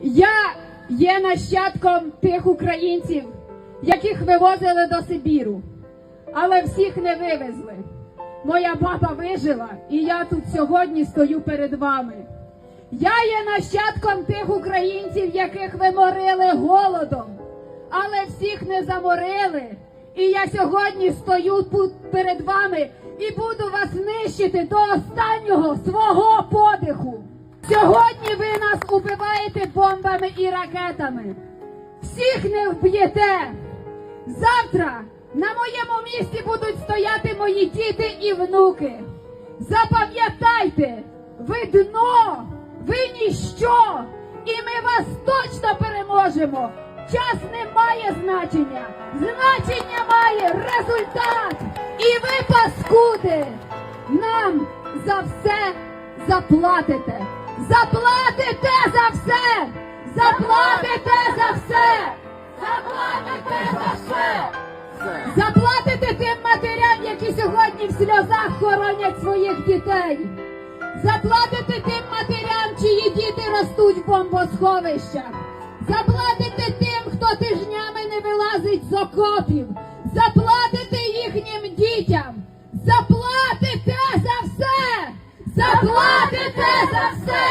Я є нащадком тих українців, яких вивозили до Сибіру, але всіх не вивезли. Моя баба вижила, і я тут сьогодні стою перед вами. Я є нащадком тих українців, яких ви морили голодом, але всіх не заморили. І я сьогодні стою перед вами і буду вас нищити до останнього свого подиху. Сьогодні ви нас убиваєте бомбами і ракетами. Всіх не вб'єте. Завтра на моєму місці будуть стояти мої діти і внуки. Запам'ятайте, ви дно, ви ніщо, і ми вас точно переможемо. Час не має значення, значення має результат. І ви, паскуди, нам за все заплатите. Заплатите за все! Заплатите за все! Заплатите за все! Заплатите тим матерям, які сьогодні в сльозах хоронять своїх дітей. Заплатите тим матерям, чиї діти ростуть в бомбосховищах. Заплатите тим, хто тижнями не вилазить з окопів. Заплатите їхнім дітям. Заплатите за все! Заплатите за все!